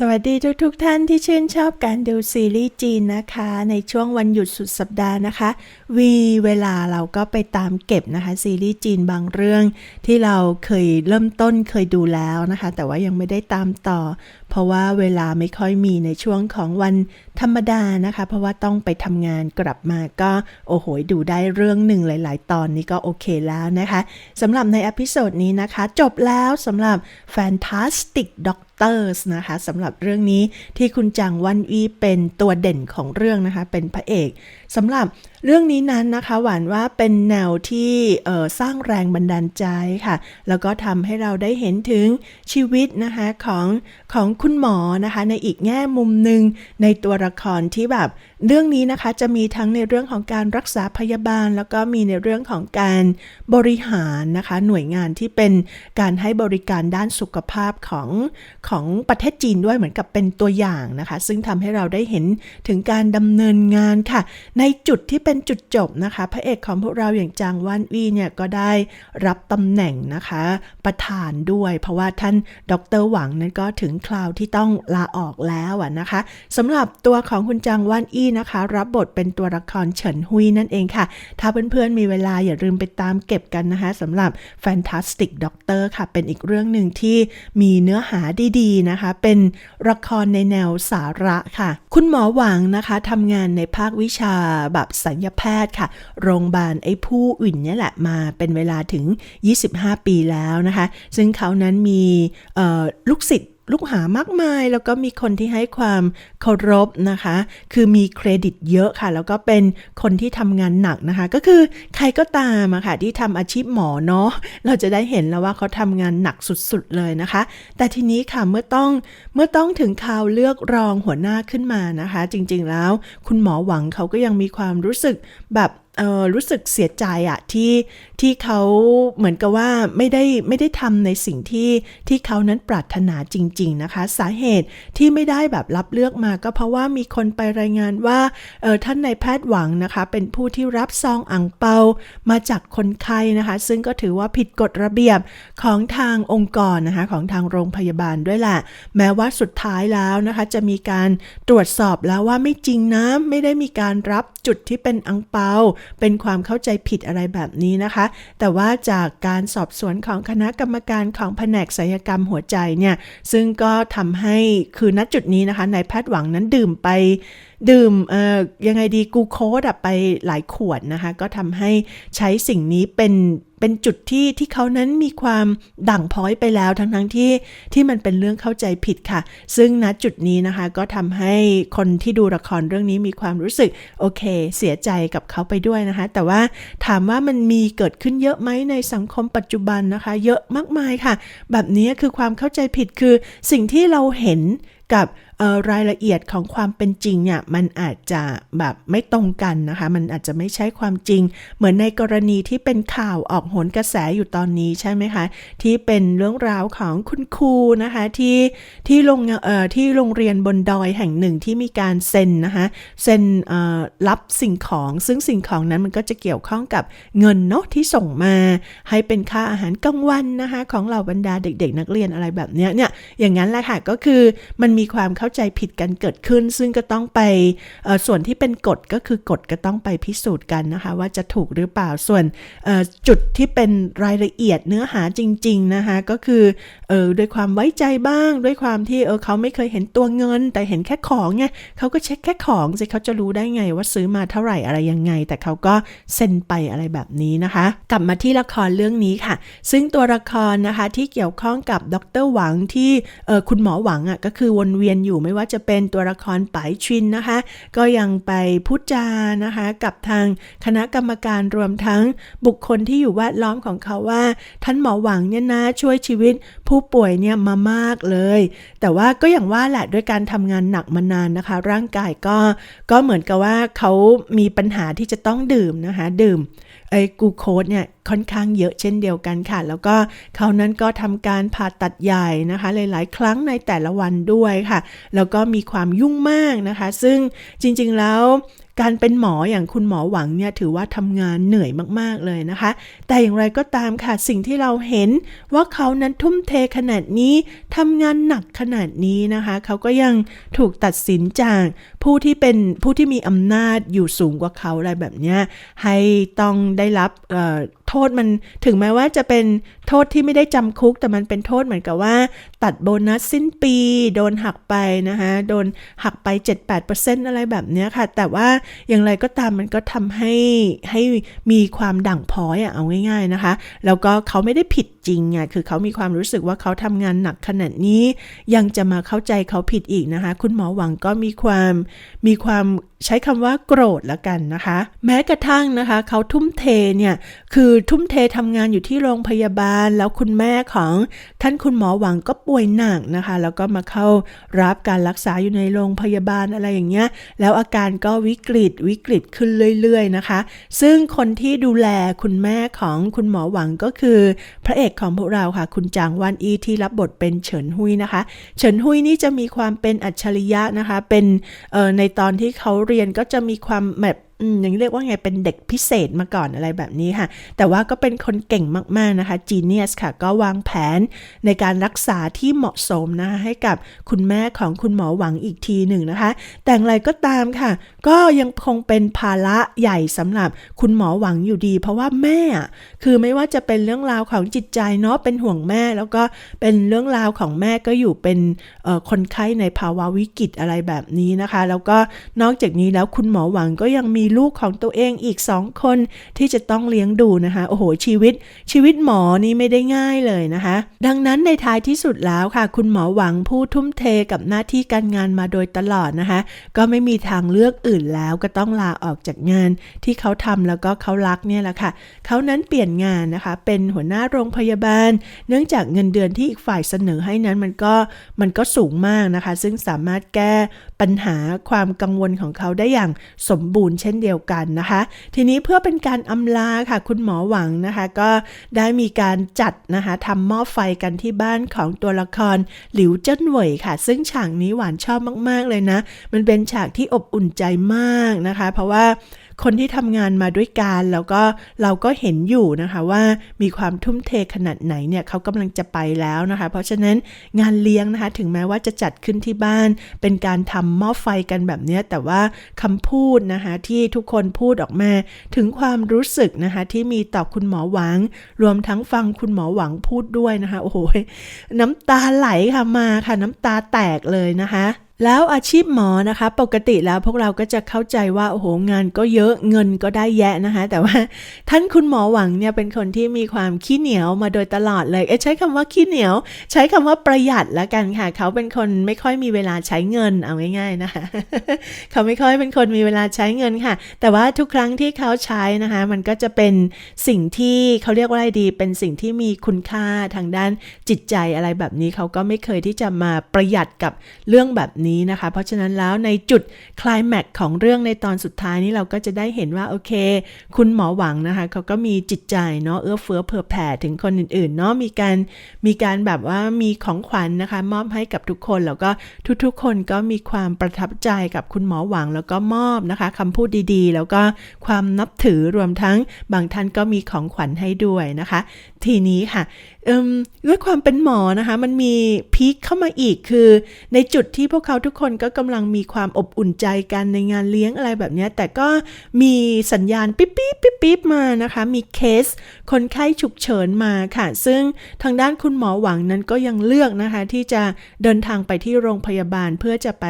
สวัสดีทุกทุกๆท่านที่ชื่นชอบการดูซีรีส์จีนนะคะ ในช่วงวันหยุดสุดสัปดาห์นะคะ วีเวลาเราก็ไปตามเก็บนะคะซีรีส์จีนบางเรื่อง ที่เราเคยเริ่มต้นเคยดูแล้วนะคะ แต่ว่ายังไม่ได้ตามต่อ เพราะว่าเวลาไม่ค่อยมีในช่วงของวันธรรมดานะคะ เพราะว่าต้องไปทำงานกลับมาก็โอ้โหดูได้เรื่องหนึ่งหลาย ๆ ตอนนี้ก็โอเคแล้วนะคะสำหรับในอพิโซดนี้นะคะ จบแล้วสำหรับ Fantastic Doctors นะคะสำหรับเรื่องนี้ที่คุณจางวันอีเป็นตัวเด่นของเรื่องนะคะ เป็นพระเอกสำหรับเรื่องนี้นั้นนะคะ หวานว่าเป็นแนวที่สร้างแรงบันดาลใจค่ะ แล้วก็ทำให้เราได้เห็นถึงชีวิตนะคะของของคุณหมอนะคะ ในอีกแง่มุมหนึ่งในตัวละครที่แบบ เรื่องนี้นะคะจะมีทั้งในเรื่องของการรักษาพยาบาล แล้วก็มีในเรื่องของการบริหารนะคะ หน่วยงานที่เป็นการให้บริการด้านสุขภาพของของประเทศจีนด้วยเหมือนกับเป็นตัวอย่างนะคะ ซึ่งทำให้เราได้เห็นถึงการดำเนินงานค่ะในจุดที่เป็นจุดจบนะคะ พระเอกของพวกเราอย่างจางว่านวีเนี่ยก็ได้รับตำแหน่งนะคะ ประธานด้วย เพราะว่าท่านดรหวังนั้นก็ถึงคราวที่ต้องลาออกแล้วนะคะสำหรับตัวของคุณจางว่านอี้นะคะ รับบทเป็นตัวละครเฉินฮุยนั่นเองค่ะ ถ้าเพื่อนๆมีเวลาอย่าลืมไปตามเก็บกันนะคะสำหรับ Fantastic Doctor ค่ะ เป็นอีกเรื่องหนึ่งที่มีเนื้อหาดีๆนะคะ เป็นละครในแนวสาระค่ะ คุณหมอหวังนะคะทำงานในภาควิชาแบบสัญญแพทย์ค่ะ โรงพยาบาลไอ้ผู้อื่นเนี่ยแหละมาเป็นเวลาถึง 25 ปีแล้วนะคะ ซึ่งเขานั้นมีลูกศิษย์ ลูกหามากมาย แล้วก็มีคนที่ให้ความเคารพนะคะ คือมีเครดิตเยอะค่ะ แล้วก็เป็นคนที่ทำงานหนักนะคะ ก็คือใครก็ตามอะค่ะที่ทำอาชีพหมอเนาะเราจะได้เห็นแล้วว่าเขาทำงานหนักสุดๆเลยนะคะ แต่ทีนี้ค่ะเมื่อต้องเมื่อต้องถึงคราวเลือกรองหัวหน้าขึ้นมานะคะ จริงๆแล้ว คุณหมอหวังเขาก็ยังมีความรู้สึกแบบ เออรู้สึกเสียใจอะที่ที่เขาเหมือนกับว่าไม่ได้ไม่ได้ทำในสิ่งที่ที่เขานั้นปรารถนาจริง ๆนะคะ สาเหตุที่ไม่ได้แบบรับเลือกมาก็เพราะว่ามีคนไปรายงานว่าเออท่านนายแพทย์หวังนะคะ เป็นผู้ที่รับซองอังเปามาจากคนไข้นะคะ ซึ่งก็ถือว่าผิดกฎระเบียบของทางองค์กรนะคะของทางโรงพยาบาลด้วยแหละแม้ว่าสุดท้ายแล้วนะคะ จะมีการตรวจสอบแล้วว่าไม่จริงนะไม่ได้มีการรับจุดที่เป็นอังเปาเป็นความเข้าใจผิดอะไรแบบนี้นะคะ แต่ว่าจากการสอบสวนของคณะกรรมการของแผนกศัลยกรรมหัวใจเนี่ย ซึ่งก็ทำให้คือณจุดนี้นะคะนายแพทย์หวังนั้นดื่มไปดื่มเอ่อยังไงดีกูโคดะไปหลายขวดนะคะ ก็ทำให้ใช้สิ่งนี้เป็น เป็นจุดที่ที่เขานั้นมีความด่างพ้อยไปแล้วทั้งทั้งที่ที่มันเป็นเรื่องเข้าใจผิดค่ะ ซึ่งณจุดนี้นะคะก็ทำให้คนที่ดูละครเรื่องนี้มีความรู้สึกโอเค เสียใจกับเขาไปด้วยนะคะ แต่ว่าถามว่ามันมีเกิดขึ้นเยอะไหมในสังคมปัจจุบันนะคะ เยอะมากมายค่ะ แบบนี้คือความเข้าใจผิดคือสิ่งที่เราเห็นกับ รายละเอียดของความเป็นจริงเนี่ยมันอาจจะแบบไม่ตรงกันนะคะ มันอาจจะไม่ใช่ความจริง เหมือนในกรณีที่เป็นข่าวออกโหนกระแสอยู่ตอนนี้ใช่ไหมคะที่เป็นเรื่องราวของคุณครูนะคะที่ที่โรงเอ่อที่โรงเรียนบนดอยแห่งหนึ่งที่มีการเซ็นนะคะเซ็นเอ่อรับสิ่งของซึ่งสิ่งของนั้นมันก็จะเกี่ยวข้องกับเงินเนาะที่ส่งมาให้เป็นค่าอาหารกลางวันนะคะของเหล่าบรรดาเด็ก ๆ นักเรียนอะไรแบบเนี้ยเนี่ยอย่างนั้นแหละค่ะก็คือมันมีความเข้าใจผิดกันเกิดขึ้น ซึ่งก็ต้องไปส่วนที่เป็นกฎก็คือกฎก็ต้องไปพิสูจน์กันนะคะว่าจะถูกหรือเปล่าส่วนจุดที่เป็นรายละเอียดเนื้อหาจริง ๆ นะคะก็คือเออด้วยความไว้ใจบ้าง ด้วยความที่เออเขาไม่เคยเห็นตัวเงิน แต่เห็นแค่ของไงเขาก็เช็คแค่ของสิเขาจะรู้ได้ไงว่าซื้อมาเท่าไหร่อะไรยังไง แต่เขาก็เซ็นไปอะไรแบบนี้นะคะ กลับมาที่ละครเรื่องนี้ค่ะ ซึ่งตัวละครนะคะที่เกี่ยวข้องกับดรหวังที่ออคุณหมอหวังอะก็คือวนเวียนอยู่ไม่ว่าจะเป็นตัวละครป๋ายชินนะคะ ก็ยังไปพูดจานะคะ กับทางคณะกรรมการรวมทั้งบุคคลที่อยู่แวดล้อมของเขาว่า ท่านหมอหวังเนี่ยนะช่วยชีวิตผู้ป่วยเนี่ยมามากเลย แต่ว่าก็อย่างว่าแหละด้วยการทำงานหนักมานานนะคะ ร่างกายก็ก็เหมือนกับว่าเขามีปัญหาที่จะต้องดื่มนะคะ ดื่ม ไอ้กูโคดเนี่ยค่อนข้างเยอะเช่นเดียวกันค่ะ แล้วก็เขานั้นก็ทำการผ่าตัดใหญ่นะคะ หลาย ๆ ครั้งในแต่ละวันด้วยค่ะ แล้วก็มีความยุ่งมากนะคะ ซึ่งจริง ๆ แล้ว การเป็นหมออย่างคุณหมอหวังเนี่ยถือว่าทำงานเหนื่อยมากๆเลยนะคะ แต่อย่างไรก็ตามค่ะสิ่งที่เราเห็นว่าเขานั้นทุ่มเทขนาดนี้ทำงานหนักขนาดนี้นะคะ เขาก็ยังถูกตัดสินจากผู้ที่เป็นผู้ที่มีอำนาจอยู่สูงกว่าเขาอะไรแบบเนี้ยให้ต้องได้รับ โทษมันถึงแม้ว่าจะเป็นโทษที่ไม่ได้จำคุก แต่มันเป็นโทษเหมือนกับว่า ตัดโบนัสสิ้นปี โดนหักไปนะคะโดนหักไป 7-8%อะไรแบบเนี้ยค่ะ แต่ว่าอย่างไรก็ตามมันก็ทำให้ให้มีความด่างพ้อยอะเอาง่าย ๆนะคะ แล้วก็เขาไม่ได้ผิด จริงอะคือเขามีความรู้สึกว่าเขาทำงานหนักขนาดนี้ ยังจะมาเข้าใจเขาผิดอีกนะคะ คุณหมอหวังก็มีความมีความใช้คำว่าโกรธละกันนะคะ แม้กระทั่งนะคะเขาทุ่มเทเนี่ยคือทุ่มเททำงานอยู่ที่โรงพยาบาล แล้วคุณแม่ของท่านคุณหมอหวังก็ป่วยหนักนะคะ แล้วก็มาเข้ารับการรักษาอยู่ในโรงพยาบาลอะไรอย่างเงี้ยแล้วอาการก็วิกฤตวิกฤตขึ้นเรื่อย ๆนะคะ ซึ่งคนที่ดูแลคุณแม่ของคุณหมอหวังก็คือ พระเอกของพวกเราค่ะ คุณจางวันอีที่รับบทเป็นเฉินหุยนะคะ เฉินหุยนี่จะมีความเป็นอัจฉริยะนะคะ เป็นในตอนที่เขาเรียนก็จะมีความแบบ ย่างเรียกว่าไงเป็นเด็กพิเศษมาก่อนอะไรแบบนี้ค่ะ แต่ว่าก็เป็นคนเก่งมากๆนะคะ genius ค่ะ ก็วางแผนในการรักษาที่เหมาะสมนะคะให้กับคุณแม่ของคุณหมอหวังอีกทีหนึ่งนะคะ แต่อย่างไรก็ตามค่ะ ก็ยังคงเป็นภาระใหญ่สำหรับคุณหมอหวังอยู่ดี เพราะว่าแม่อะคือไม่ว่าจะเป็นเรื่องราวของจิตใจเนาะเป็นห่วงแม่ แล้วก็เป็นเรื่องราวของแม่ก็อยู่เป็นคนไข้ในภาวะวิกฤตอะไรแบบนี้นะคะ แล้วก็นอกจากนี้แล้วคุณหมอหวังก็ยังมีลูกของตัวเองอีกสองคนที่จะต้องเลี้ยงดูนะคะ โอ้โห ชีวิต ชีวิตหมอนี่ไม่ได้ง่ายเลยนะคะ ดังนั้นในท้ายที่สุดแล้วค่ะ คุณหมอหวังผู้ทุ่มเทกับหน้าที่การงานมาโดยตลอดนะคะ ก็ไม่มีทางเลือกอื่นแล้วก็ต้องลาออกจากงานที่เขาทำแล้วก็เขารักเนี่ยแหละค่ะ เขานั้นเปลี่ยนงานนะคะ เป็นหัวหน้าโรงพยาบาล เนื่องจากเงินเดือนที่อีกฝ่ายเสนอให้นั้นมันก็มันก็สูงมากนะคะ ซึ่งสามารถแก้ปัญหาความกังวลของเขาได้อย่างสมบูรณ์เช่นเดียวกันนะคะ ทีนี้เพื่อเป็นการอำลาค่ะ คุณหมอหวังนะคะ ก็ได้มีการจัดนะคะทำหม้อไฟกันที่บ้านของตัวละครหลิวเจิ้นเหวยค่ะ ซึ่งฉากนี้หวานชอบมาก ๆ เลยนะ มันเป็นฉากที่อบอุ่นใจมากนะคะ เพราะว่า คนที่ทำงานมาด้วยกันแล้วก็เราก็เห็นอยู่นะคะว่ามีความทุ่มเทขนาดไหนเนี่ยเขากำลังจะไปแล้วนะคะ เพราะฉะนั้นงานเลี้ยงนะคะถึงแม้ว่าจะจัดขึ้นที่บ้าน เป็นการทำหม้อไฟกันแบบนี้แต่ว่าคำพูดนะคะที่ทุกคนพูดออกมา ถึงความรู้สึกนะคะที่มีต่อคุณหมอหวัง รวมทั้งฟังคุณหมอหวังพูดด้วยนะคะโอ้โหน้ำตาไหลค่ะมาค่ะน้ำตาแตกเลยนะคะ แล้วอาชีพหมอนะคะ ปกติแล้วพวกเราก็จะเข้าใจว่าโอ้โหงานก็เยอะเงินก็ได้แยะนะคะ แต่ว่าท่านคุณหมอหวังเนี่ยเป็นคนที่มีความขี้เหนียวมาโดยตลอดเลยเอ๊ใช้คำว่าขี้เหนียว ใช้คำว่าประหยัดละกันค่ะ เขาเป็นคนไม่ค่อยมีเวลาใช้เงินเอาง่ายๆนะคะเขาไม่ค่อยเป็นคนมีเวลาใช้เงินค่ะ แต่ว่าทุกครั้งที่เขาใช้นะคะ มันก็จะเป็นสิ่งที่เขาเรียกว่าอะไรดี เป็นสิ่งที่มีคุณค่าทางด้านจิตใจอะไรแบบนี้เขาก็ไม่เคยที่จะมาประหยัดกับเรื่องแบบนี้นะคะ เพราะฉะนั้นแล้วในจุดคลายแม็กของเรื่องในตอนสุดท้ายนี้เราก็จะได้เห็นว่า โอเค คุณหมอหวังนะคะเขาก็มีจิตใจเนาะเอื้อเฟื้อเผื่อแผ่ถึงคนอื่นๆเนาะมีการมีการแบบว่ามีของขวัญนะคะ มอบให้กับทุกคนแล้วก็ทุกๆ คนก็มีความประทับใจกับคุณหมอหวังแล้วก็มอบนะคะคำพูดดีๆ แล้วก็ความนับถือรวมทั้งบางท่านก็มีของขวัญให้ด้วยนะคะ ทีนี้ค่ะ ด้วยความเป็นหมอนะคะ มันมีพีคเข้ามาอีกคือ ในจุดที่พวกเขาทุกคนก็กำลังมีความอบอุ่นใจกันในงานเลี้ยงอะไรแบบนี้ แต่ก็มีสัญญาณปิ๊บปิ๊บปิ๊บปิ๊บมานะคะ มีเคส คนไข้ฉุกเฉินมาค่ะ ซึ่งทางด้านคุณหมอหวังนั้นก็ยังเลือกนะคะ ที่จะเดินทางไปที่โรงพยาบาลเพื่อจะไป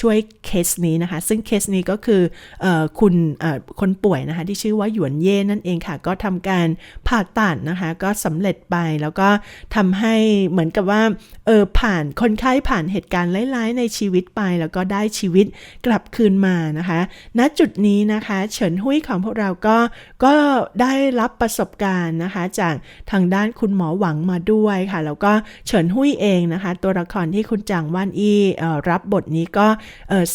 ช่วยเคสนี้นะคะ ซึ่งเคสนี้ก็คือออคุณคนป่วยนะคะ ที่ชื่อว่าหยวนเย่นั่นเองค่ะ ก็ทำการผ่าตัดนะคะ ก็สำเร็จไปแล้วก็ทำให้เหมือนกับว่า ออผ่านคนไข้ผ่านเหตุการณ์ร้ายๆในชีวิตไป แล้วก็ได้ชีวิตกลับคืนมานะคะ ณจุดนี้นะคะเฉินหุ้ยของพวกเราก็ก็ได้รับประสบการณ์นะคะ จากทางด้านคุณหมอหวังมาด้วยค่ะ แล้วก็เฉินหุ้ยเองนะคะ ตัวละครที่คุณจางว่านอี้เอ่อรับบทนี้ก็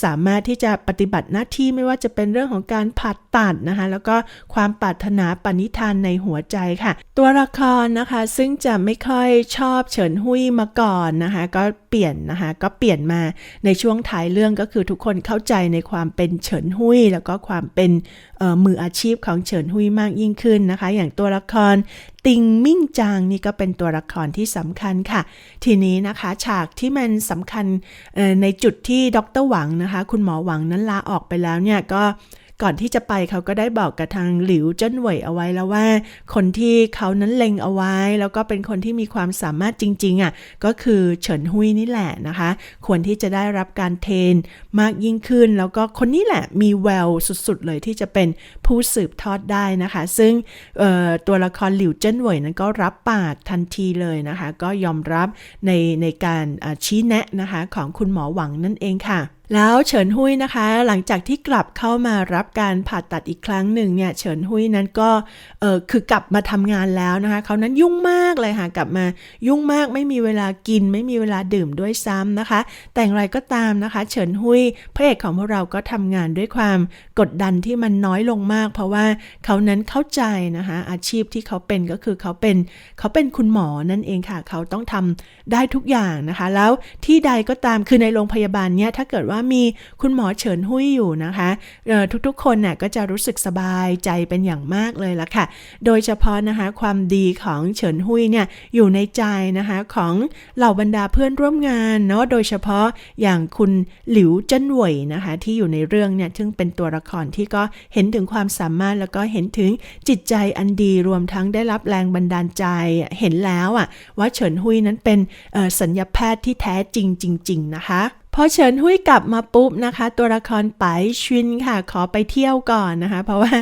สามารถที่จะปฏิบัติหน้าที่ไม่ว่าจะเป็นเรื่องของการผ่าตัดนะคะ แล้วก็ความปรารถนาปณิธานในหัวใจค่ะ ตัวละครนะคะซึ่งจะไม่ค่อยชอบเฉินหุ้ยมาก่อนนะคะก็เปลี่ยนนะคะก็เปลี่ยนมาในช่วงท้ายเรื่องก็คือทุกคนเข้าใจในความเป็นเฉินหุยแล้วก็ความเป็นมืออาชีพของเฉินหุยมากยิ่งขึ้นนะคะ อย่างตัวละครติงมิ่งจางนี่ก็เป็นตัวละครที่สำคัญค่ะ ทีนี้นะคะฉากที่มันสำคัญในจุดที่ดรหวังนะคะ คุณหมอหวังนั้นลาออกไปแล้วเนี่ยก็ ก่อนที่จะไปเขาก็ได้บอกกับทางหลิวเจิ้นเหวยเอาไว้แล้วว่า คนที่เขานั้นเล็งเอาไว้ แล้วก็เป็นคนที่มีความสามารถจริงๆอะก็คือเฉินฮุยนี่แหละนะคะ ควรที่จะได้รับการเทรนมากยิ่งขึ้น แล้วก็คนนี้แหละมีแววสุดๆเลยที่จะเป็นผู้สืบทอดได้นะคะ ซึ่งตัวละครหลิวเจิ้นเหวยนั้นก็รับปากทันทีเลยนะคะ ก็ยอมรับในในการชี้แนะนะคะของคุณหมอหวังนั่นเองค่ะแล้วเฉินหุยนะคะ หลังจากที่กลับเข้ามารับการผ่าตัดอีกครั้งหนึ่งเนี่ยเฉินหุยนั้นก็เออคือกลับมาทำงานแล้วนะคะเขานั้นยุ่งมากเลยค่ะกลับมายุ่งมากไม่มีเวลากิน ไม่มีเวลาดื่มด้วยซ้ำนะคะ แต่อย่างไรก็ตามนะคะ เฉินหุยพระเอกของพวกเราก็ทำงานด้วยความกดดันที่มันน้อยลงมาก เพราะว่าเขานั้นเข้าใจนะคะอาชีพที่เขาเป็นก็คือเขาเป็นเขาเป็นคุณหมอนั่นเองค่ะ เขาต้องทำได้ทุกอย่างนะคะ แล้วที่ใดก็ตามคือในโรงพยาบาลเนี่ยถ้าเกิดว่ามีคุณหมอเฉินหุ้ยอยู่นะคะทุกๆคนน่ะก็จะรู้สึกสบายใจเป็นอย่างมากเลยละค่ะ โดยเฉพาะนะคะความดีของเฉินหุ้ยเนี่ยอยู่ในใจนะคะของเหล่าบรรดาเพื่อนร่วมงานเนาะโดยเฉพาะอย่างคุณหลิวเจิ้นหวยนะคะที่อยู่ในเรื่องเนี่ยซึ่งเป็นตัวละครที่ก็เห็นถึงความสามารถแล้วก็เห็นถึงจิตใจอันดีรวมทั้งได้รับแรงบันดาลใจเห็นแล้วอะว่าเฉินหุยนั้นเป็นสัญญาแพทย์ที่แท้จริงจริง ๆ นะคะ พอเฉินหุ้ยกลับมาปุ๊บนะคะ ตัวละครไปชินค่ะ ขอไปเที่ยวก่อนนะคะ เพราะว่า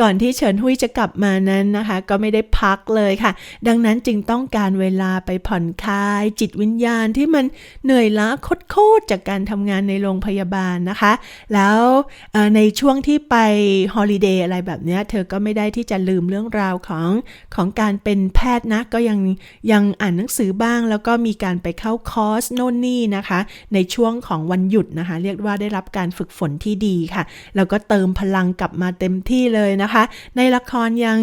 ก่อนที่เฉินหุ้ยจะกลับมานั้นนะคะ ก็ไม่ได้พักเลยค่ะ ดังนั้นจึงต้องการเวลาไปผ่อนคลาย จิตวิญญาณที่มันเหนื่อยล้าโคตรๆจากการทำงานในโรงพยาบาลนะคะ แล้วในช่วงที่ไปฮอลิเดย์อะไรแบบเนี้ยเธอก็ไม่ได้ที่จะลืมเรื่องราวของของการเป็นแพทย์นะ ก็ยังยังอ่านหนังสือบ้าง แล้วก็มีการไปเข้าคอร์สโน่นนี่นะคะ ในช่วงของวันหยุดนะคะ เรียกว่าได้รับการฝึกฝนที่ดีค่ะ แล้วก็เติมพลังกลับมาเต็มที่เลยนะคะ ในละครยัง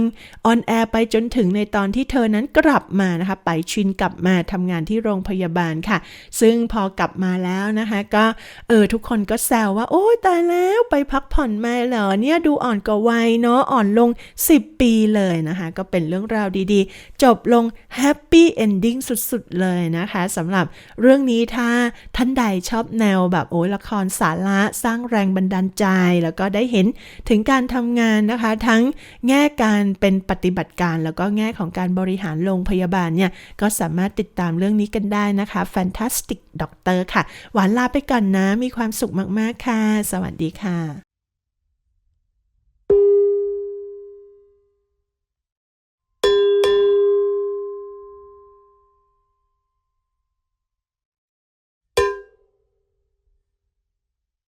ออนแอร์ไปจนถึงในตอนที่เธอนั้นกลับมานะคะไปชินกลับมาทำงานที่โรงพยาบาลค่ะ ซึ่งพอกลับมาแล้วนะคะก็เออทุกคนก็แซวว่า โอ้ยตายแล้วไปพักผ่อนมาเหรอเนี่ยดูอ่อนกว่าวัยเนาะอ่อนลง 10 ปีเลยนะคะ ก็เป็นเรื่องราวดีๆ จบลงแฮปปี้เอนดิ้งสุดๆเลยนะคะสำหรับเรื่องนี้ถ้าท่านใดชอบอบแนวแบบโอ้ยละครสาระสร้างแรงบันดาลใจ แล้วก็ได้เห็นถึงการทำงานนะคะ ทั้งแง่การเป็นปฏิบัติการ แล้วก็แง่ของการบริหารโรงพยาบาลเนี่ย ก็สามารถติดตามเรื่องนี้กันได้นะคะ Fantastic Doctor ค่ะ หวานลาไปก่อนนะ มีความสุขมาก ๆ ค่ะ สวัสดีค่ะ